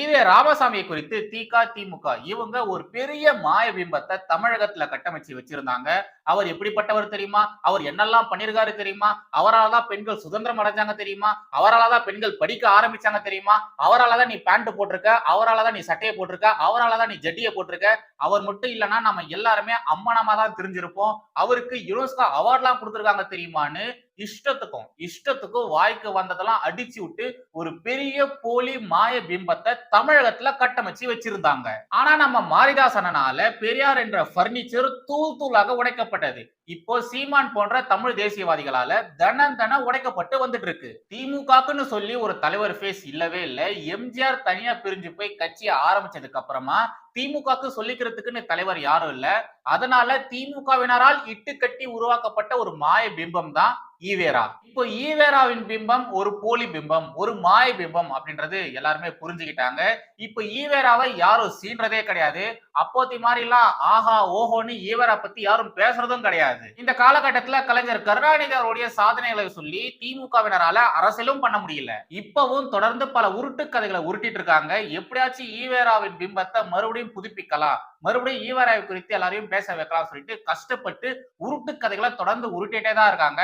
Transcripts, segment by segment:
EV ராமசாமியை குறித்து திக திமுக இவங்க ஒரு பெரிய மாய பிம்பத்தை தமிழகத்துல கட்டமைச்சு வச்சிருந்தாங்க. அவர் எப்படிப்பட்டவர் தெரியுமா? அவர் என்னெல்லாம் பண்ணிருக்காரு தெரியுமா? அவரால் தான் பெண்கள் சுதந்திரம் அடைஞ்சாங்க தெரியுமா? அவரால் தான் பெண்கள் படிக்க ஆரம்பிச்சாங்க தெரியுமா? அவரால் தான் நீ பேண்ட் போட்டிருக்க அவரால் தான் நீ சட்டையை போட்டிருக்க அவரால் தான் நீ ஜட்டியை போட்டிருக்க. அவர் மட்டும் இல்லைன்னா நம்ம எல்லாருமே அம்மனமா தான் தெரிஞ்சிருப்போம். அவருக்கு யுனெஸ்கோ அவார்ட்லாம் கொடுத்துருக்காங்க தெரியுமான்னு இஷ்டத்துக்கும் இஷ்டத்துக்கும் வாய்க்கு வந்ததெல்லாம் அடிச்சு விட்டு ஒரு பெரிய போலி மாய பிம்பத்தை தமிழகத்துல கட்டமைச்சு வச்சிருந்தாங்க. ஆனா நம்ம மாரிதாசனால பெரியார் என்ற பர்னிச்சர் தூள் தூளாக உடைக்கப்பட்டது. இப்போ சீமான் போன்ற தமிழ் தேசியவாதிகளால தனம் தன உடைக்கப்பட்டு வந்துட்டு இருக்கு திமுகக்குன்னு சொல்லி ஒரு தலைவர் ஃபேஸ் இல்லவே இல்லை. எம்ஜிஆர் தனியா பிரிஞ்சு போய் கட்சியை ஆரம்பிச்சதுக்கு அப்புறமா திமுகக்கு சொல்லிக்கிறதுக்குன்னு தலைவர் யாரும் இல்ல. அதனால திமுகவினரால் இட்டு கட்டி உருவாக்கப்பட்ட ஒரு மாய பிம்பம் தான் ஈவேரா. இப்போ ஈவேராவின் பிம்பம் ஒரு போலி பிம்பம் ஒரு மாய பிம்பம் அப்படின்றது எல்லாருமே புரிஞ்சுக்கிட்டாங்க. இப்போ ஈவேராவை யாரும் சீன்றதே கிடையாது. அப்போத்தி மாதிரிலாம் ஆஹா ஓஹோன்னு ஈவேரா பத்தி யாரும் பேசுறதும் கிடையாது. இந்த காலகட்டத்துல கலைஞர் கருணாநிதி அவருடைய சாதனைகளை சொல்லி திமுகவினரால அரசியலும் பண்ண முடியல. இப்பவும் தொடர்ந்து பல உருட்டு கதைகளை உருட்டிட்டு இருக்காங்க. எப்படியாச்சும் ஈவேராவின் பிம்பத்தை மறுபடியும் புதுப்பிக்கலாம். மறுபடியும் ஈவேராவை குறித்து எல்லாரையும் பேச வைக்கலாம் சொல்லிட்டு கஷ்டப்பட்டு உருட்டு கதைகளை தொடர்ந்து உருட்டிட்டே தான் இருக்காங்க.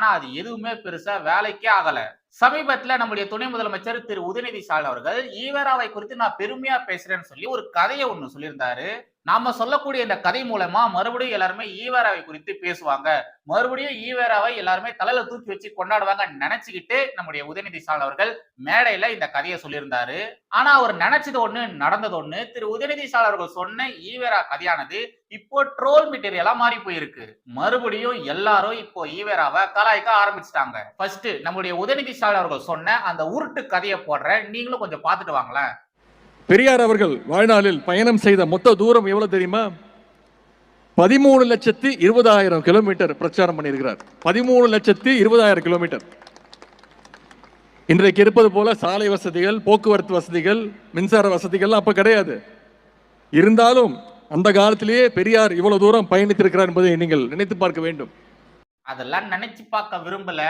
ஆனா அது எதுவுமே பெருசா வேலைக்கே ஆகல. சமீபத்துல நம்முடைய துணை முதலமைச்சர் திரு உதயநிதி ஸ்டாலின் அவர்கள் ஈவேராவை குறித்து நான் பெருமையா பேசுறேன்னு சொல்லி ஒரு கதையை ஒண்ணு சொல்லியிருந்தாரு. நாம சொல்லக்கூடிய இந்த கதை மூலமா மறுபடியும் எல்லாருமே ஈவேராவை குறித்து பேசுவாங்க. மறுபடியும் ஈவேராவை எல்லாருமே தலையில தூக்கி வச்சு கொண்டாடுவாங்க நினைச்சுக்கிட்டு நம்முடைய உதயநிதி ஸ்டாலின் அவர்கள் மேடையில இந்த கதையை சொல்லியிருந்தாரு. ஆனா அவர் நினைச்சது ஒண்ணு நடந்தது ஒண்ணு. திரு உதயநிதி ஸ்டாலின் அவர்கள் சொன்ன ஈவேரா கதையானது இப்போ ட்ரோல் மெட்டீரியலா மாறி போயிருக்கு. மறுபடியும் எல்லாரும் இப்போ ஈவேராவை கலாய்க்க ஆரம்பிச்சிட்டாங்க. ஃபர்ஸ்ட் நம்முடைய உதயநிதி ஸ்டாலின் அவர்கள் சொன்ன அந்த உருட்டு கதையை போடுறேன். நீங்களும் கொஞ்சம் பார்த்துட்டு வாங்களேன். பெரியார் அவர்கள் வாழ்நாளில் பயணம் செய்த மொத்த தூரம் எவ்வளவு தெரியுமா? பதிமூணு லட்சத்தி இருபதாயிரம் கிலோமீட்டர் பிரச்சாரம் பண்ணியிருக்கிறார். பதிமூணு லட்சத்தி இருபதாயிரம் கிலோமீட்டர். இன்றைக்கு இருப்பது போல சாலை வசதிகள் போக்குவரத்து வசதிகள் மின்சார வசதிகள்லாம் அப்ப கிடையாது. இருந்தாலும் அந்த காலத்திலேயே பெரியார் இவ்வளவு தூரம் பயணித்திருக்கிறார் என்பதை நீங்கள் நினைத்து பார்க்க வேண்டும். அதெல்லாம் நினைச்சு பார்க்க விரும்பல.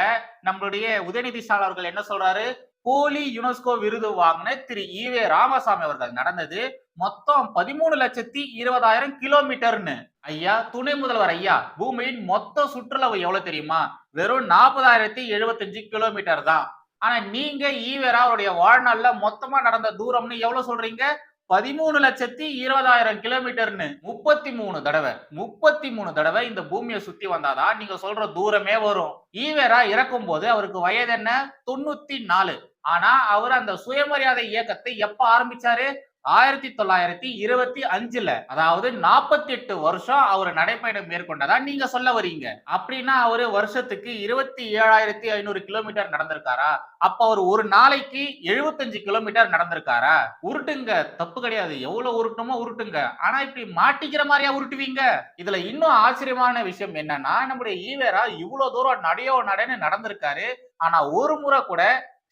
நம்மளுடைய உதயநிதி சார் அவர்கள் என்ன சொல்றாரு? போலி யுனெஸ்கோ விருது வாங்கின திரு ஈவே ராமசாமி அவர்கள். நடந்தது மொத்தம் பதிமூணு லட்சத்தி இருபதாயிரம் கிலோமீட்டர்னு. ஐயா துணை முதல்வர் ஐயா பூமியின் மொத்த சுற்றுலாவு எவ்வளவு தெரியுமா? வெறும் நாற்பதாயிரத்தி எழுபத்தஞ்சு கிலோமீட்டர் தான். ஆனா நீங்க ஈவேரா அவருடைய வாழ்நாள்ல மொத்தமா நடந்த தூரம்னு எவ்வளவு சொல்றீங்க? பதிமூணு லட்சத்தி இருபதாயிரம் கிலோமீட்டர்னு. முப்பத்தி மூணு தடவை முப்பத்தி மூணு தடவை இந்த பூமியை சுத்தி வந்தாதான் நீங்க சொல்ற தூரமே வரும். ஈவேரா இறக்கும் போது அவருக்கு வயது என்ன? தொண்ணூத்தி நாலு. ஆனா அவர் அந்த சுயமரியாதை இயக்கத்தை எப்ப ஆரம்பிச்சாரு? ஆயிரத்தி தொள்ளாயிரத்தி இருபத்தி அஞ்சுல. அதாவது நாற்பத்தி எட்டு வருஷம் அவர் நடைப்பயணம் மேற்கொண்டதா நீங்க சொல்ல வரீங்க அப்படின்னா அவரு வருஷத்துக்கு இருபத்தி ஏழாயிரத்தி ஐநூறு கிலோமீட்டர் நடந்திருக்காரா? அப்ப அவர் ஒரு நாளைக்கு எழுபத்தஞ்சு கிலோமீட்டர் நடந்திருக்காரா? உருட்டுங்க. தப்பு கிடையாது. எவ்வளவு உருட்டுமோ உருட்டுங்க. ஆனா இப்படி மாட்டிக்கிற மாதிரியா உருட்டுவீங்க? இதுல இன்னும் ஆச்சரியமான விஷயம் என்னன்னா நம்முடைய ஈவேரா இவ்வளவு தூரம் நடையோ நடைன்னு நடந்திருக்காரு. ஆனா ஒரு முறை கூட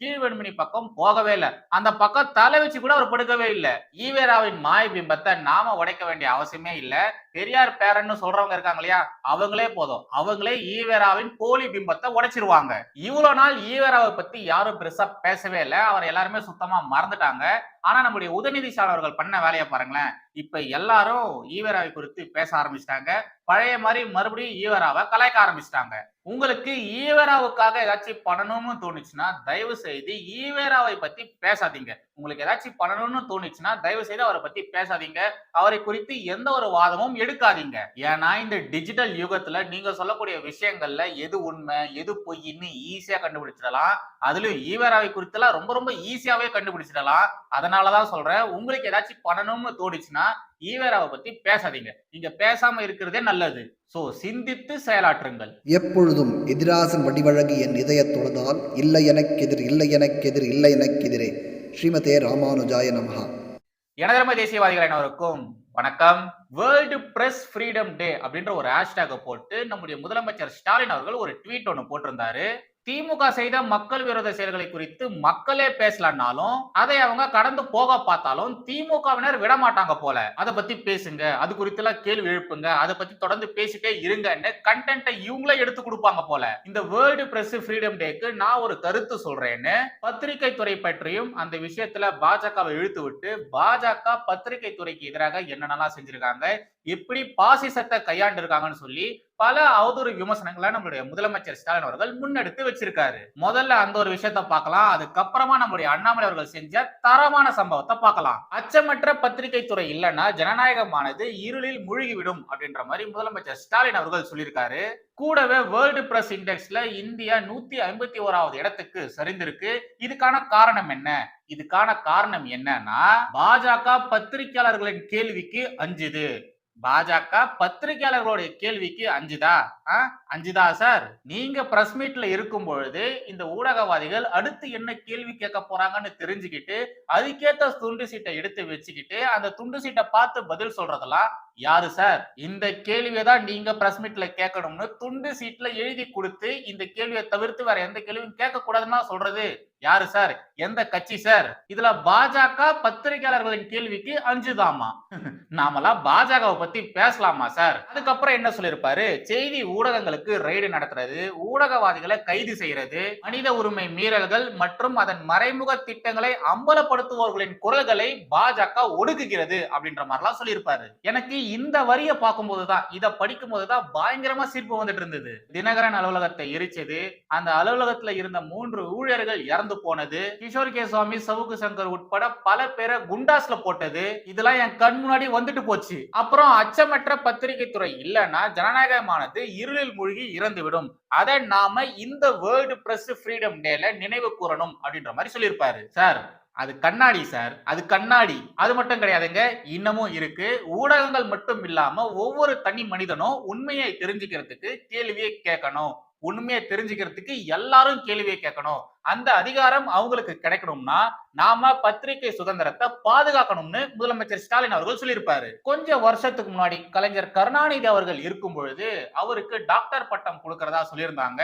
கீழ்வெண்மணி பக்கம் போகவே இல்லை. அந்த பக்கம் தலை வச்சு கூட அவர் படுக்கவே இல்லை. ஈவேராவின் மாய பிம்பத்தை நாம உடைக்க வேண்டிய அவசியமே இல்லை. பெரியார் பேரன்னு சொல்றவங்க இருக்காங்க இல்லையா? அவங்களே போதும். அவங்களே ஈவேராவின் போலி பிம்பத்தை உடைச்சிருவாங்க. இவ்வளவு நாள் ஈவேராவை பத்தி யாரும் பெருசா பேசவே இல்லை. அவர் எல்லாருமே சுத்தமா மறந்துட்டாங்க. ஆனா நம்முடைய உதயநிதி சார் அவர்கள் பண்ண வேலையை பாருங்களேன். இப்ப எல்லாரும் ஈவராவை குறித்து பேச ஆரம்பிச்சிட்டாங்க. பழைய மாதிரி மறுபடியும் ஈவராவை கலாய்க்க ஆரம்பிச்சிட்டாங்க. உங்களுக்கு ஈவேராவுக்காக ஏதாச்சும் பண்ணணும்னு தோணுச்சுன்னா தயவு செய்து ஈவேராவை பத்தி பேசாதீங்க. உங்களுக்கு ஏதாச்சும் பண்ணணும்னு தோணுச்சுன்னா தயவு செய்து அவரை பத்தி பேசாதீங்க. அவரை குறித்து எந்த ஒரு வாதமும் எடுக்காதீங்க. ஏன்னா இந்த டிஜிட்டல் யுகத்துல நீங்க சொல்லக்கூடிய விஷயங்கள்ல எது உண்மை எது பொய்ன்னு ஈஸியா கண்டுபிடிச்சிடலாம். அதுலயும் ஈவேராவை குறித்தெல்லாம் ரொம்ப ரொம்ப ஈஸியாவே கண்டுபிடிச்சிடலாம். அதனாலதான் சொல்றேன் உங்களுக்கு ஏதாச்சும் பண்ணணும்னு தோணுச்சுன்னா ஈவேராவை பத்தி பேசாதீங்க. நீங்க பேசாம இருக்கிறதே நல்லது. சோ சிந்தித்து செயலாற்றுங்கள். எப்பொழுதும் எதிராசன் வடிவழகு என் இதயத் தொழுதால் இல்லை எனக்கெதிர் இல்லை எனக்கெதிர் இல்லை எனக்கெதிரே. ஸ்ரீமதே ராமானுஜாய நமஹா. எனதரம தேசியவாதிகள் அனைவருக்கும் வணக்கம். வேர்ல்டு பிரஸ் ஃப்ரீடம் டே அப்படின்ற ஒரு ஹேஷ்டேக போட்டு நம்முடைய முதலமைச்சர் ஸ்டாலின் அவர்கள் ஒரு ட்வீட் ஒன்று போட்டிருந்தாரு. திமுக செய்த மக்கள் விரோத செயல்களை குறித்து மக்களே பேசலன்னாலும் அதை அவங்க கடந்து போக பார்த்தாலும் திமுகவினர் விட மாட்டாங்க போல. அதை பத்தி பேசுங்க. அது குறித்து எல்லாம் கேள்வி எழுப்புங்க. அதை பத்தி தொடர்ந்து பேசிட்டே இருங்கன்னு கண்டென்ட்டை இவங்களே எடுத்து கொடுப்பாங்க போல. இந்த வேர்ல்டு பிரஸ் ஃப்ரீடம் டேக்கு நான் ஒரு கருத்து சொல்றேன்னு பத்திரிகை துறை பற்றியும் அந்த விஷயத்துல பாஜகவை இழுத்து விட்டு பாஜக பத்திரிகை துறைக்கு எதிராக என்னென்னலாம் செஞ்சிருக்காங்க எப்படி பாசிசத்தை கையாண்டு இருக்காங்கன்னு சொல்லி பல அவதூறு விமர்சனங்களை நம்மளுடைய முதலமைச்சர் ஸ்டாலின் அவர்கள் முன்னெடுத்து வச்சிருக்காரு. முதல்ல அந்த ஒரு விஷயத்த பார்க்கலாம். அதுக்கப்புறமா நம்மளுடைய அண்ணாமலை அவர்கள் செஞ்ச தரமான சம்பவத்தை பார்க்கலாம். அச்சமற்ற பத்திரிகை துறை இல்லைன்னா ஜனநாயகமானது இருளில் மூழ்கிவிடும் அப்படின்ற மாதிரி முதலமைச்சர் ஸ்டாலின் அவர்கள் சொல்லியிருக்காரு. கூடவே வேர்ல்டு பிரஸ் இண்டெக்ஸ்ல இந்தியா நூத்தி ஐம்பத்தி ஓராவது இடத்துக்கு சரிந்திருக்கு. இதுக்கான காரணம் என்ன? இதுக்கான காரணம் என்னன்னா பாஜக பத்திரிகையாளர்களின் கேள்விக்கு அஞ்சுது. பாஜக பத்திரிகையாளர்களுடைய கேள்விக்கு அஞ்சுதா? அஞ்சுதா சார்? நீங்க பிரஸ் மீட்ல இருக்கும் பொழுது இந்த ஊடகவாதிகள் அடுத்து என்ன கேள்வி கேட்க போறாங்கன்னு தெரிஞ்சுக்கிட்டு அதுக்கேத்த துண்டு சீட்டை எடுத்து வச்சுக்கிட்டு அந்த துண்டு சீட்டை பார்த்து பதில் சொல்றதெல்லாம் யாரு சார் இந்த கேள்வியை தான் நீங்க பிரஸ் மீட்ல கேட்கணும்னு துண்டு சீட்ல எழுதி கொடுத்து இந்த கேள்வியை தவிர்த்து வேற எந்த கேள்வியும் கேட்க கூடாதுன்னா சொல்றது? யாரு சார் எந்த கட்சி சார் இதுல பாஜக பத்திரிகையாளர்களின் கேள்விக்கு அஞ்சுதாமா? நாமெல்லாம் பாஜகவை பத்தி பேசலாமா சார் அதுக்கப்புறம் என்ன சொல்லிருப்பாரு செய்தி ஊடகங்களுக்கு ரெய்டு நடத்துறது ஊடகவாதிகளை கைது செய்யறது மனித உரிமை மீறல்கள் மற்றும் அதன் மறைமுக திட்டங்களை அம்பலப்படுத்துபவர்களின் குரல்களை பாஜக ஒடுக்குகிறது அப்படின்ற மாதிரிலாம் சொல்லியிருப்பாரு. எனக்கு இந்த வரியை பார்க்கும்போது தான் இதை படிக்கும் போதுதான் பயங்கரமா சிரிப்பு வந்துட்டு இருந்தது. தினகரன் அலுவலகத்தை எரிச்சது அந்த அலுவலகத்துல இருந்த மூன்று ஊழியர்கள் இறந்து போனது கிஷோர் கே சுவாமி சவுக்கு சங்கர் உட்பட பல பேரை குண்டாஸ்ல போட்டது இதெல்லாம் என் கண் முன்னாடி வந்துட்டு போச்சு. அப்புறம் அச்சமற்ற பத்திரிகை துறை இல்லைன்னா ஜனநாயகமானது இருளில் மூழ்கி இறந்துவிடும் அதை நாம இந்த வேர்ல்டு பிரஸ் ஃப்ரீடம் டேல நினைவு கூறணும் அப்படின்ற மாதிரி சொல்லியிருப்பாரு. சார் அது கண்ணாடி சார் அது கண்ணாடி. அது மட்டும் கிடையாதுங்க. இன்னமும் இருக்கு. ஊடகங்கள் மட்டும் இல்லாம ஒவ்வொரு தனி மனிதனும் உண்மையை தெரிஞ்சுக்கிறதுக்கு கேள்வியை கேட்கணும். உண்மையை தெரிஞ்சுக்கிறதுக்கு எல்லாரும் கேள்வியை கேட்கணும். அந்த அதிகாரம் அவங்களுக்கு கிடைக்கணும்னா நாம பத்திரிகை சுதந்திரத்தை பாதுகாக்கணும்னு முதலமைச்சர் ஸ்டாலின் அவர்கள் சொல்லியிருப்பாரு. கொஞ்சம் வருஷத்துக்கு முன்னாடி கலைஞர் கருணாநிதி அவர்கள் இருக்கும் பொழுது அவருக்கு டாக்டர் பட்டம் கொடுக்கறதா சொல்லியிருந்தாங்க.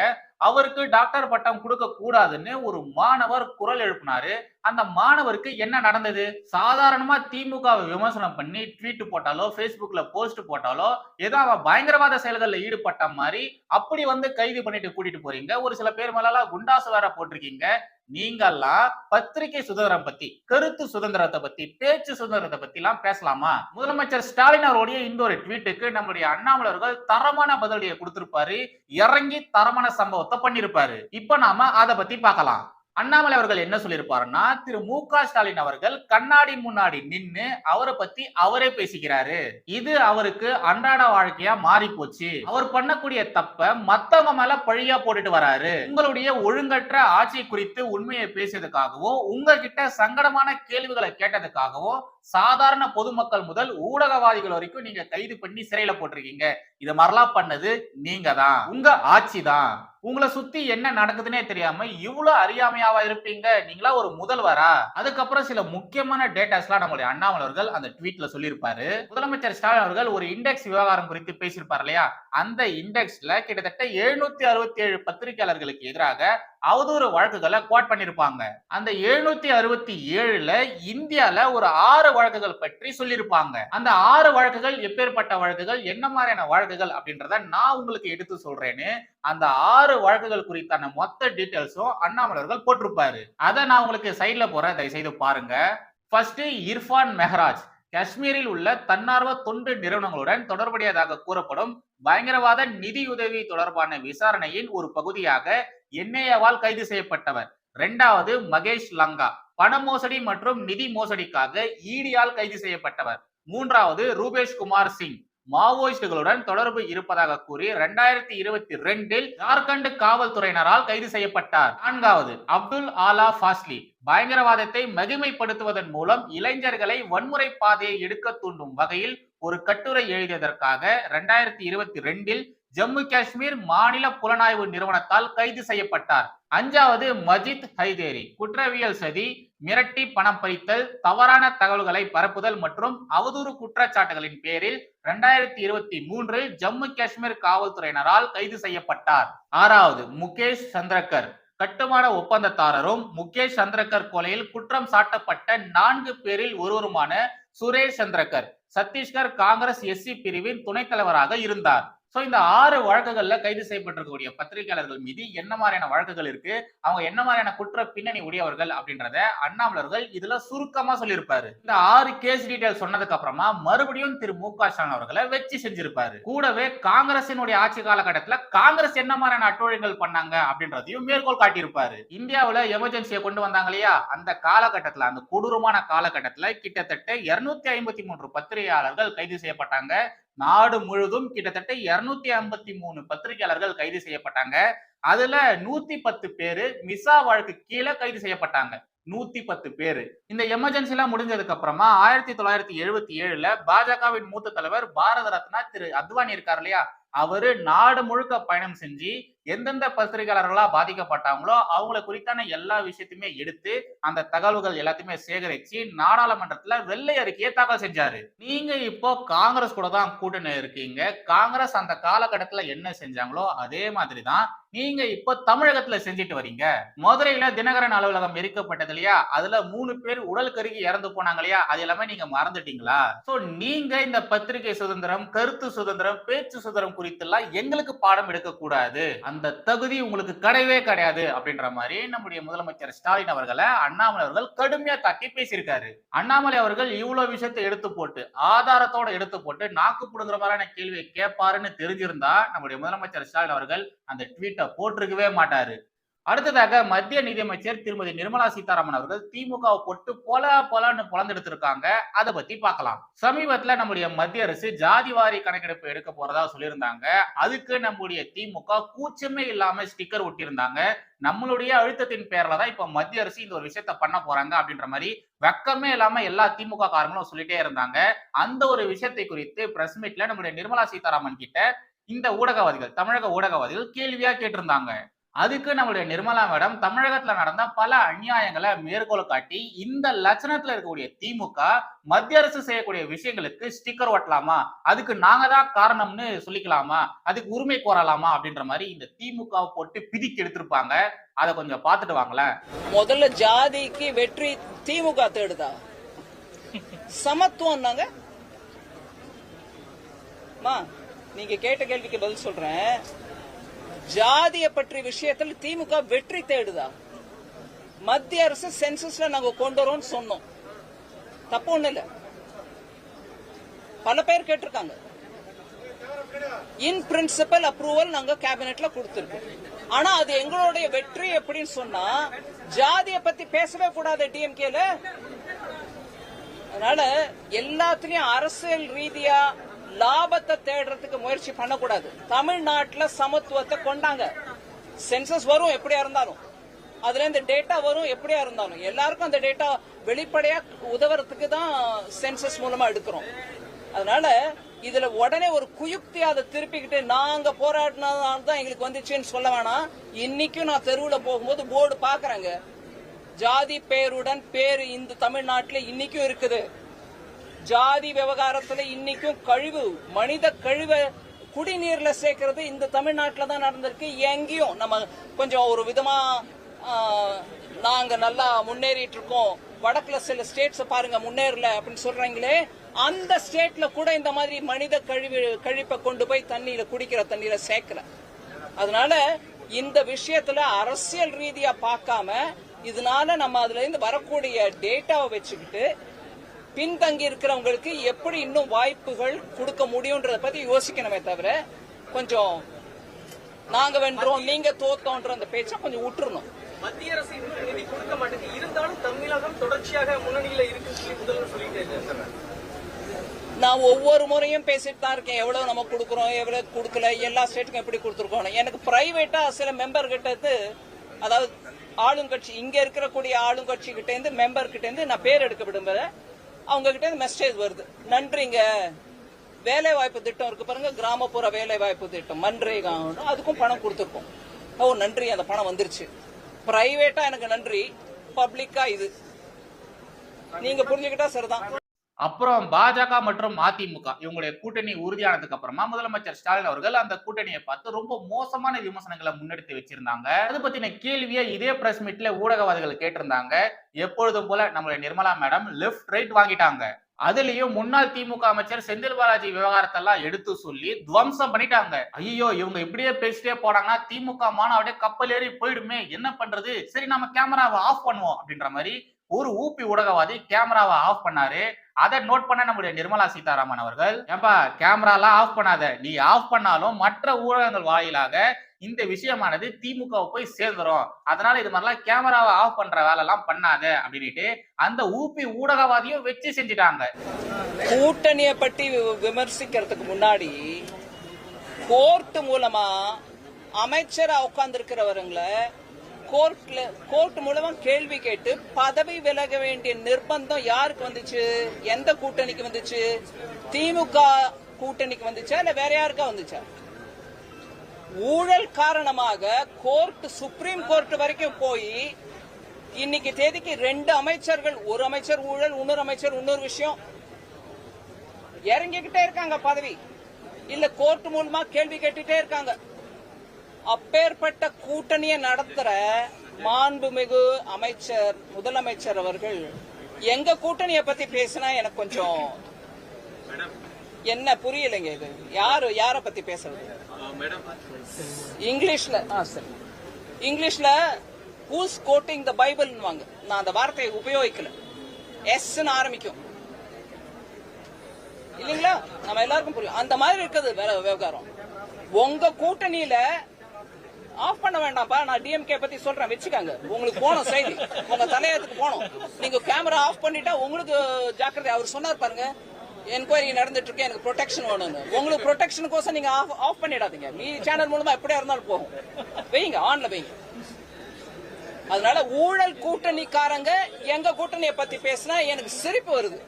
அவருக்கு டாக்டர் பட்டம் கொடுக்க கூடாதுன்னு ஒரு மாணவர் குரல் எழுப்பினாரு. அந்த மாணவருக்கு என்ன நடந்தது? சாதாரணமா திமுகவை விமர்சனம் பண்ணி ட்வீட் போட்டாலோ Facebookல போஸ்ட் போட்டாலோ ஏதோ அவன் பயங்கரவாத செயல்களில் ஈடுபட்ட மாதிரி அப்படி வந்து கைது பண்ணிட்டு கூட்டிட்டு போறீங்க. ஒரு சில பேர் மேலாம் குண்டாசு வேற போட்டிருக்கீங்க. நீங்கெல்லாம் பத்திரிகை சுதந்திரம் பத்தி கருத்து சுதந்திரத்தை பத்தி பேச்சு சுதந்திரத்தை பத்தி எல்லாம் பேசலாமா? முதலமைச்சர் ஸ்டாலின் அவருடைய இந்த ஒரு ட்வீட்டுக்கு நம்மளுடைய அண்ணாமலர்கள் தரமான பதிலடியை கொடுத்திருப்பாரு. இறங்கி தரமான சம்பவத்தை பண்ணிருப்பாரு இப்ப நாம அதை பத்தி பார்க்கலாம். அண்ணாமலை அவர்கள் என்ன சொல்லியிருப்பாருன்னா திரு மு க ஸ்டாலின் அவர்கள் கண்ணாடி முன்னாடி நின்னு அவரை பத்தி அவரே பேசிக்கிறாரு. இது அவருக்கு அன்றாட வாழ்க்கையா மாறி போச்சு அவர் பண்ணக்கூடிய தப்ப மத்தவங்க மேல பழியா போட்டுட்டு வராரு. உங்களுடைய ஒழுங்கற்ற ஆட்சி குறித்து உண்மையை பேசியதுக்காகவோ உங்ககிட்ட சங்கடமான கேள்விகளை கேட்டதுக்காகவோ சாதாரண பொதுமக்கள் முதல் ஊடகவாதிகள் வரைக்கும் நீங்க கைது பண்ணி சிறையில போட்டிருக்கீங்க. இது மாதிரிலாம் பண்ணது நீங்க தான். உங்க ஆட்சி தான். உங்களை சுத்தி என்ன நடக்குதுன்னே தெரியாம இவ்வளவு அறியாமையாவா இருப்பீங்க. நீங்களா ஒரு முதல்வரா? அதுக்கப்புறம் சில முக்கியமான டேட்டாஸ்லாம் நம்மளுடைய அண்ணாமலை அவர்கள் அந்த ட்வீட்ல சொல்லியிருப்பாரு. முதலமைச்சர் ஸ்டாலின் அவர்கள் ஒரு இண்டெக்ஸ் விவகாரம் குறித்து பேசியிருப்பார் இல்லையா? அந்த இண்டெக்ஸ்ல கிட்டத்தட்ட எழுநூத்தி அறுபத்தி ஏழு பத்திரிகையாளர்களுக்கு எதிராக அவதூறு வழக்குகளை கோட் பண்ணியிருப்பாங்க அந்த எழுநூத்தி அறுபத்தி ஏழுல இந்தியால ஒரு ஆறு வழக்குகள் பற்றி சொல்லியிருப்பாங்க அந்த ஆறு வழக்குகள் எப்பேற்பட்ட வழக்குகள் என்ன மாதிரியான வழக்குகள் அப்படின்றத நான் உங்களுக்கு எடுத்து சொல்றேன்னு அந்த ஆறு வழக்குகள் குறித்தான மொத்த டீட்டெயில்ஸும் அண்ணாமலர்கள் போட்டிருப்பாரு. அதை நான் உங்களுக்கு சைட்ல போறேன் தயவு செய்து பாருங்க. ஃபர்ஸ்ட் இர்ஃபான் மெஹராஜ் காஷ்மீரில் உள்ள தன்னார்வ தொண்டு நிறுவனங்களுடன் தொடர்புடையதாக கூறப்படும் பயங்கரவாத நிதியுதவி தொடர்பான விசாரணையின் ஒரு பகுதியாக என்ஐஏவால் கைது செய்யப்பட்டவர். இரண்டாவது மகேஷ் லங்கா. பண மோசடி மற்றும் நிதி மோசடிக்காக ஈடியால் கைது செய்யப்பட்டவர். மூன்றாவது ரூபேஷ் குமார் சிங். மாவோயிஸ்டுகளுடன் தொடர்பு இருப்பதாக கூறி இரண்டாயிரத்தி இருபத்தி ரெண்டில் ஜார்க்கண்ட் காவல்துறையினரால் கைது செய்யப்பட்டார். நான்காவது அப்துல் ஆலா ஃபாஸ்லி. பயங்கரவாதத்தை மகிமைப்படுத்துவதன் மூலம் இளைஞர்களை வன்முறை பாதையை எடுக்க தூண்டும் வகையில் ஒரு கட்டுரை எழுதியதற்காக இரண்டாயிரத்தி இருபத்தி ரெண்டில் ஜம்மு காஷ்மீர் மாநில புலனாய்வு நிறுவனத்தால் கைது செய்யப்பட்டார். அஞ்சாவது மஜித் ஹைதேரி. குற்றவியல் சதி மிரட்டி பணம் பறித்தல் தவறான தகவல்களை பரப்புதல் மற்றும் அவதூறு குற்றச்சாட்டுகளின் பேரில் இரண்டாயிரத்தி இருபத்தி மூன்றில் ஜம்மு காஷ்மீர் காவல்துறையினரால் கைது செய்யப்பட்டார். ஆறாவது முகேஷ் சந்திரகர். கட்டுமான ஒப்பந்ததாரரும் முகேஷ் சந்திரகர் கொலையில் குற்றம் சாட்டப்பட்ட நான்கு பேரில் ஒருவருமான சுரேஷ் சந்திரகர். சத்தீஸ்கர் காங்கிரஸ் எஸ்சி பிரிவின் துணைத் தலைவராக இருந்தார். ஸோ இந்த ஆறு வழக்குகள்ல கைது செய்யப்பட்டிருக்கக்கூடிய பத்திரிகையாளர்கள் மீது என்ன மாதிரியான வழக்குகள் இருக்கு? அவங்க என்ன மாதிரியான குற்ற பின்னணி உடையவர்கள் அப்படின்றத அண்ணாமலர்கள் இதுல சுருக்கமா சொல்லியிருப்பாரு. இந்த ஆறு கேஸ் டீடைல் சொன்னதுக்கு அப்புறமா மறுபடியும் திரு மு க ஸ்டாலின் அவர்களை வச்சு செஞ்சிருப்பாரு. கூடவே காங்கிரசினுடைய ஆட்சி காலகட்டத்தில் காங்கிரஸ் என்ன மாதிரியான அட்டூழியங்கள் பண்ணாங்க அப்படின்றதையும் மேற்கோள் காட்டியிருப்பாரு. இந்தியாவில் எமர்ஜென்சியை கொண்டு வந்தாங்க இல்லையா? அந்த காலகட்டத்தில் அந்த கொடூரமான காலகட்டத்தில் கிட்டத்தட்ட இருநூத்தி ஐம்பத்தி மூன்று பத்திரிகையாளர்கள் கைது செய்யப்பட்டாங்க. நாடு முழுதும் கிட்டத்தட்ட இருநூத்தி ஐம்பத்தி மூணு பத்திரிகையாளர்கள் கைது செய்யப்பட்டாங்க. அதுல நூத்தி பத்து பேரு மிசா வழக்கு கீழே கைது செய்யப்பட்டாங்க. நூத்தி பத்து பேரு. இந்த எமர்ஜென்சி எல்லாம் முடிஞ்சதுக்கு அப்புறமா ஆயிரத்தி தொள்ளாயிரத்தி எழுபத்தி ஏழுல பாஜகவின் மூத்த தலைவர் பாரத ரத்னா திரு அத்வானி இருக்கார் இல்லையா? அவரு நாடு முழுக்க பயணம் செஞ்சு எந்தெந்த பத்திரிகையாளர்களா பாதிக்கப்பட்டாங்களோ அவங்கள குறித்தான எல்லா விஷயத்தையுமே எடுத்து அந்த தகவல்கள் எல்லாத்தையுமே சேகரிச்சு நாடாளுமன்றத்துல வெள்ளை அறிக்கையை தாக்கல் செஞ்சாரு. நீங்க இப்போ காங்கிரஸ் கூட தான் கூட்டணி இருக்கீங்க. காங்கிரஸ் அந்த காலகட்டத்துல என்ன செஞ்சாங்களோ அதே மாதிரி தான் நீங்க இப்போ தமிழகத்துல செஞ்சுட்டு வரீங்க. மதுரையில தினகரன் அலுவலகம் எரிக்கப்பட்டது இல்லையா? அதுல மூணு பேர் உடல் கருகி இறந்து போனாங்க இல்லையா? அது எல்லாமே நீங்க மறந்துட்டீங்களா? சோ நீங்க இந்த பத்திரிகை சுதந்திரம் கருத்து சுதந்திரம் பேச்சு சுதந்திரம் குறித்தெல்லாம் எங்களுக்கு பாடம் எடுக்க கூடாது அந்த தகுதி உங்களுக்கு கிடையவே கிடையாது அப்படின்ற மாதிரி நம்முடைய முதலமைச்சர் ஸ்டாலின் அவர்களை அண்ணாமலை அவர்கள் கடுமையா தாக்கி பேசியிருக்காரு. அண்ணாமலை அவர்கள் இவ்வளவு விஷயத்தை எடுத்து போட்டு ஆதாரத்தோட எடுத்து போட்டு நாக்கு புடுங்குற மாதிரியான கேள்வியை கேட்பாருன்னு தெரிஞ்சிருந்தா நம்முடைய முதலமைச்சர் ஸ்டாலின் அவர்கள் அந்த ட்வீட்டை போட்டிருக்கவே மாட்டாரு. அடுத்ததாக மத்திய நிதியமைச்சர் திருமதி நிர்மலா சீதாராமன் அவர்கள் திமுகவை போட்டு பொல பொலான்னு பொலந்தெடுத்திருக்காங்க. அதை பத்தி பார்க்கலாம். சமீபத்துல நம்முடைய மத்திய அரசு ஜாதிவாரி கணக்கெடுப்பு எடுக்க போறதா சொல்லியிருந்தாங்க. அதுக்கு நம்முடைய திமுக கூச்சமே இல்லாம ஸ்டிக்கர் ஒட்டியிருந்தாங்க. நம்மளுடைய அழுத்தத்தின் பேர்ல தான் இப்ப மத்திய அரசு இந்த ஒரு விஷயத்த பண்ண போறாங்க அப்படின்ற மாதிரி வெக்கமே இல்லாம எல்லா திமுக காரங்களும் சொல்லிட்டே இருந்தாங்க. அந்த ஒரு விஷயத்தை குறித்து பிரஸ் மீட்ல நம்முடைய நிர்மலா சீதாராமன் கிட்ட இந்த ஊடகவாதிகள் தமிழக ஊடகவாதிகள் கேள்வியா கேட்டிருந்தாங்க. அதுக்கு நம்மளுடைய நிர்மலா மேடம் தமிழகத்துல நடந்த பல அநியாயங்களை மேற்கோள் காட்டி இந்த லட்சணத்துல இருக்கக்கூடிய திமுக மத்திய அரசு செய்யக்கூடிய விஷயங்களுக்கு ஸ்டிக்கர் ஒட்டலாமா? அதுக்கு நாங்க தான் காரணம்னு சொல்லிக்கலாமா? அதுக்கு உரிமை கோரலாமா? அப்படின்ற மாதிரி இந்த திமுக போட்டு பிதிக்கி எடுத்திருப்பாங்க. அதை கொஞ்சம் பார்த்துட்டு வாங்களேன். முதல்ல ஜாதிக்கு வெற்றி திமுக தேடுதா? சமத்துவம்னாங்க மா நீங்க கேட்ட கேள்விக்கு பதில் சொல்றேன். ஜாதிய பற்றி விஷயத்தில் திமுக வெற்றி தேடுதா? மத்திய அரசு சென்சஸ்ல நாங்க கொண்டு வரோம்னு சொன்னோம். தப்பு ஒண்ணு இல்ல. பல பேர் கேட்டிருக்காங்க. இன் பிரின்சிபல் அப்ரூவல் நாங்க கேபினெட்ல கொடுத்திருக்கோம். ஆனா அது எங்களுடைய வெற்றி எப்படின்னு சொன்னா ஜாதிய பத்தி பேசவே கூடாது டிஎம்கேல. அதனால எல்லாத்துலயும் அரசியல் ரீதியா லாபத்தை தேடுறதுக்கு முயற்சி பண்ணக்கூடாது. தமிழ்நாட்டில் சமத்துவத்தை கொண்டாங்க. சென்சஸ் வரும் எப்படியா இருந்தாலும். அதுல இந்த டேட்டா வரும் எப்படியா இருந்தாலும். எல்லாருக்கும் அந்த டேட்டா வெளிப்படையா உதவுறதுக்கு தான் சென்சஸ் மூலமா எடுக்கிறோம். அதனால இதுல உடனே ஒரு குயுக்தி அதை திருப்பிக்கிட்டு நாங்க போராடினதால தான் எங்களுக்கு வந்துச்சுன்னு சொல்ல வேணாம். இன்னைக்கும் நான் தெருவில் போகும்போது போர்டு பாக்குறாங்க ஜாதி பேருடன் பேரு இந்த தமிழ்நாட்டில் இன்னைக்கும் இருக்குது. ஜாதி விவகாரத்துல இன்னைக்கும் கழிவு மனித கழிவை குடிநீர்ல சேர்க்கறது இந்த தமிழ்நாட்டில் தான் நடந்திருக்கு. எங்கேயும் நம்ம கொஞ்சம் ஒரு விதமா நாங்க நல்லா முன்னேறிட்டு இருக்கோம். வடக்குல சில ஸ்டேட்ஸ் பாருங்க முன்னேறல அப்படின்னு சொல்றாங்களே அந்த ஸ்டேட்ல கூட இந்த மாதிரி மனித கழிவு கழிப்பை கொண்டு போய் தண்ணியில குடிக்கிற தண்ணியில சேர்க்கல. அதனால இந்த விஷயத்துல அரசியல் ரீதியா பார்க்காம இதனால நம்ம அதுல இருந்து வரக்கூடிய டேட்டாவை வச்சுக்கிட்டு பின்தங்கி இருக்கிறவங்களுக்கு எப்படி இன்னும் வாய்ப்புகள் கொடுக்க முடியும்ன்றத பத்தி யோசிக்கணுமே தவிர கொஞ்சம் நாங்க வென்றோம் நீங்க தோத்தோன்ற அந்த பேச்சை கொஞ்சம் விட்டுறணும். மத்திய அரசு இன்னும் நிதி கொடுக்க மாட்டேங்குது. இருந்தாலும் தமிழகம் தொடர்ச்சியாக முன்னணியில இருக்குன்னு சொல்லி முதல்வர் சொல்லிட்டே இருக்காரு நான் ஒவ்வொரு முறையும் பேசிட்டு தான் இருக்கேன். எவ்வளவு நம்ம கொடுக்குறோம் எவ்வளவு கொடுக்கல எல்லா ஸ்டேட்டுக்கும் எப்படி கொடுத்துருக்கோம் எனக்கு பிரைவேட்டா சில மெம்பர் கிட்ட அதாவது ஆளுங்கட்சி இங்க இருக்கக்கூடிய ஆளுங்கட்சி கிட்ட இருந்து மெம்பர் கிட்ட இருந்து நான் பேர் எடுக்க விடும்பல அவங்க கிட்ட மெசேஜ் வருது. நன்றிங்க. வேலை வாய்ப்பு திட்டம் இருக்கு பாருங்க. கிராமப்புற வேலை வாய்ப்பு திட்டம். மன்ரேகா அதுக்கும் பணம் கொடுத்துருக்கோம். ஓ நன்றி. அந்த பணம் வந்துருச்சு. பிரைவேட்டா எனக்கு நன்றி. பப்ளிக்கா இது. நீங்க புரிஞ்சுக்கிட்டா சரிதான். அப்புறம் பாஜக மற்றும் அதிமுக இவங்களுடைய கூட்டணி உறுதியானதுக்கு அப்புறமா முதலமைச்சர் ஸ்டாலின் அவர்கள் அந்த கூட்டணியை பார்த்து ரொம்ப மோசமான விமர்சனங்களை முன்னெடுத்து வச்சிருந்தாங்க. அது பத்தின கேள்வியை இதே பிரஸ் மீட்ல ஊடகவாதிகள் கேட்டிருந்தாங்க. எப்பொழுதும் போல நம்மளுடைய நிர்மலா மேடம் லெஃப்ட் ரைட் வாங்கிட்டாங்க. அதுலயும் முன்னாள் திமுக அமைச்சர் செந்தில் பாலாஜி விவகாரத்தெல்லாம் எடுத்து சொல்லி துவம்சம் பண்ணிட்டாங்க. ஐயோ இவங்க இப்படியே பேசிட்டே போனாங்கன்னா திமுக மாணவடைய அப்படியே கப்பல் ஏறி போயிடுமே. என்ன பண்றது? சரி நம்ம கேமராவை ஆஃப் பண்ணுவோம் அப்படின்ற மாதிரி ஒரு ஊப்பி ஊடகவாதி கேமராவை ஆஃப் பண்ணாரு. அதை நோட் பண்ண நம்முடைய நிர்மலா சீதாராமன் அவர்கள் ஏன்பா கேமராலாம் ஆஃப் பண்ணாத. நீ ஆஃப் பண்ணாலும் மற்ற ஊடகங்கள் வாயிலாக இந்த விஷயமானது திமுக போய் சேர்ந்துரும். அதனால இது மாதிரிலாம் கேமராவை ஆஃப் பண்ற வேலை எல்லாம் பண்ணாத அப்படின்ட்டு அந்த ஊபி ஊடகவாதியும் வச்சு செஞ்சுட்டாங்க. கூட்டணியை பற்றி வி- விமர்சிக்கிறதுக்கு முன்னாடி கோர்ட் மூலமா அமைச்சரா உட்கார்ந்துருக்கிறவங்களை கோர்ட்ல கோர்ட் மூலமா கேள்வி கேட்டு பதவி விலக வேண்டிய நிர்பந்தம் யாருக்கு வந்துச்சு? எந்த கூட்டணிக்கு வந்துச்சு? திமுக கூட்டணிக்கு வந்துச்சா? இல்ல வேற யாருக்கா வந்துச்சா? ஊழல் காரணமாக கோர்ட் சுப்ரீம் கோர்ட் வரைக்கும் போய் இன்னைக்கு தேதிக்கு ரெண்டு அமைச்சர்கள் ஒரு அமைச்சர் ஊழல் இன்னொரு அமைச்சர் இன்னொரு விஷயம். இறங்கிக்கிட்டே இருக்காங்க பதவி. இல்ல கோர்ட் மூலமா கேள்வி கேட்டுட்டே இருக்காங்க. அப்பேற்பட்ட கூட்டணியை நடத்துற மாண்புமிகு அமைச்சர் முதலமைச்சர் அவர்கள் எங்க கூட்டணியை பத்தி பேசினா எனக்கு கொஞ்சம் என்ன புரியலைங்க இது? யாரு யார பத்தி பேசுறது? இங்கிலீஷ்ல ஆ சரி. இங்கிலீஷ்ல ஹூஸ் கோட்டிங் த பைபிள்னுவாங்க நான் அந்த வார்த்தையை உபயோகிக்கல. எஸ்ன்னு ஆரம்பிக்கும். இல்லைங்களா? நம்ம எல்லாருக்கும் புரியும். அந்த மாதிரி இருக்குது வேற விவகாரம். உங்க கூட்டணியில ஆஃப் பண்ண வேண்டாம்ப்பா. நான் டிஎம்கே பத்தி சொல்றேன். வச்சுக்காங்க. உங்களுக்கு போனோம் செய்தி. உங்க தலையத்துக்கு போனோம். நீங்க கேமரா ஆஃப் பண்ணிட்டா உங்களுக்கு ஜாக்கிரதை அவர் சொன்னார் பாருங்க என்கொயரி நடந்துட்டு இருக்கு எனக்கு ப்ரொடெக்ஷன் வேணும்னு. உங்களுக்கு ப்ரொடெக்ஷனுக்கோசம் நீங்க ஆஃப் ஆஃப் பண்ணிடாதீங்க. மீ சேனல் மூலமா எப்படியா இருந்தாலும் போகும். வைங்க ஆன்ல வைங்க. அதனால ஊழல் கூட்டணிக்காரங்க எங்க கூட்டணியை பத்தி பேசினா எனக்கு சிரிப்பு வருது.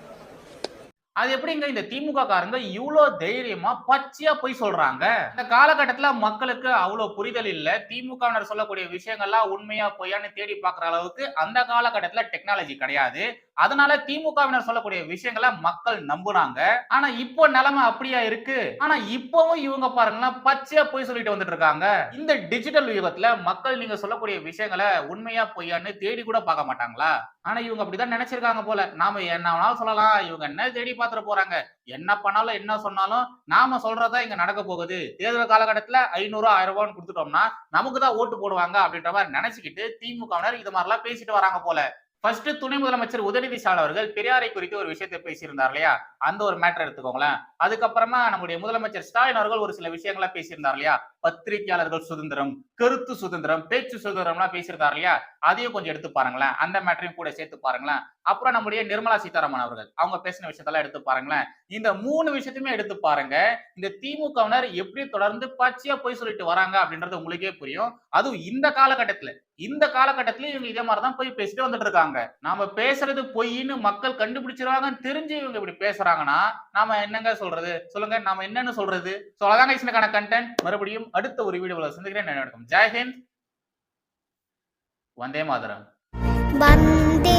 அது எப்படிங்க இந்த திமுக காரங்க இவ்வளோ தைரியமா பச்சையா போய் சொல்றாங்க? இந்த காலகட்டத்துல மக்களுக்கு அவ்வளோ புரிதல் இல்ல. திமுகவினர் சொல்லக்கூடிய விஷயங்கள்லாம் உண்மையா பொய்யான்னு தேடி பார்க்குற அளவுக்கு அந்த காலகட்டத்துல டெக்னாலஜி கிடையாது. அதனால திமுகவினர் சொல்லக்கூடிய விஷயங்களை மக்கள் நம்புனாங்க. ஆனா இப்போ நிலைமை அப்படியா இருக்கு? ஆனா இப்பவும் இவங்க பாருங்கன்னா பச்சையா போய் சொல்லிட்டு வந்துட்டு இருக்காங்க. இந்த டிஜிட்டல் யுகத்துல மக்கள் நீங்க சொல்லக்கூடிய விஷயங்களை உண்மையா பொய்யான்னு தேடி கூட பார்க்க மாட்டாங்களா? ஆனா இவங்க அப்படிதான் நினைச்சிருக்காங்க போல. நாம என்ன வேணாலும் சொல்லலாம். இவங்க என்ன தேடி பார்த்துட்டு போறாங்க? என்ன பண்ணாலும் என்ன சொன்னாலும் நாம சொல்றதா இங்க நடக்க போகுது. தேர்தல் காலகட்டத்துல ஐநூறு ஆயிரம் ரூபான்னு கொடுத்துட்டோம்னா நமக்கு தான் ஓட்டு போடுவாங்க அப்படின்ற மாதிரி நினைச்சுக்கிட்டு திமுகவினர் இது மாதிரிலாம் பேசிட்டு வராங்க போல. ஃபர்ஸ்ட் துணை முதலமைச்சர் உதயநிதி ஸ்டாலின் அவர்கள் பெரியாரை குறித்து ஒரு விஷயத்தை பேசியிருந்தார் இல்லையா? அந்த ஒரு மேட்டர் எடுத்துக்கோங்களேன். அதுக்கப்புறமா நம்முடைய முதலமைச்சர் ஸ்டாலின் அவர்கள் ஒரு சில விஷயங்களை பேசியிருந்தார் இல்லையா? பத்திரிகையாளர்கள் சுதந்திரம் கருத்து சுதந்திரம் பேச்சு சுதந்திரம்லாம் பேசியிருக்காரு இல்லையா? அதையும் கொஞ்சம் எடுத்து பாருங்களேன். அந்த மேட்டரையும் கூட சேர்த்து பாருங்களேன். அப்புறம் நம்முடைய நிர்மலா சீதாராமன் அவர்கள் அவங்க பேசின விஷயத்தெல்லாம் எடுத்து பாருங்களேன். இந்த மூணு விஷயத்தையுமே எடுத்து பாருங்க. இந்த திமுகவினர் எப்படி தொடர்ந்து பச்சையா போய் சொல்லிட்டு வராங்க அப்படின்றது உங்களுக்கே புரியும். அதுவும் இந்த காலகட்டத்துல இந்த காலகட்டத்திலயும் இவங்க இதே மாதிரிதான் போய் பேசிட்டு வந்துட்டு இருக்காங்க. நாம பேசுறது பொய்ன்னு மக்கள் கண்டுபிடிச்சிருவாங்கன்னு தெரிஞ்சு இவங்க இப்படி பேசுறாங்கன்னா நாம என்னங்க சொல்றது? சொல்லுங்க நாம என்னன்னு சொல்றது? சொல்லதாங்க கண்டென்ட் மறுபடியும் அடுத்த ஒரு வீடியோவில் சந்திக்கிறேன். நான் வணக்கம். ஜெய்ஹிந்த் வந்தே மாதரம். வந்தே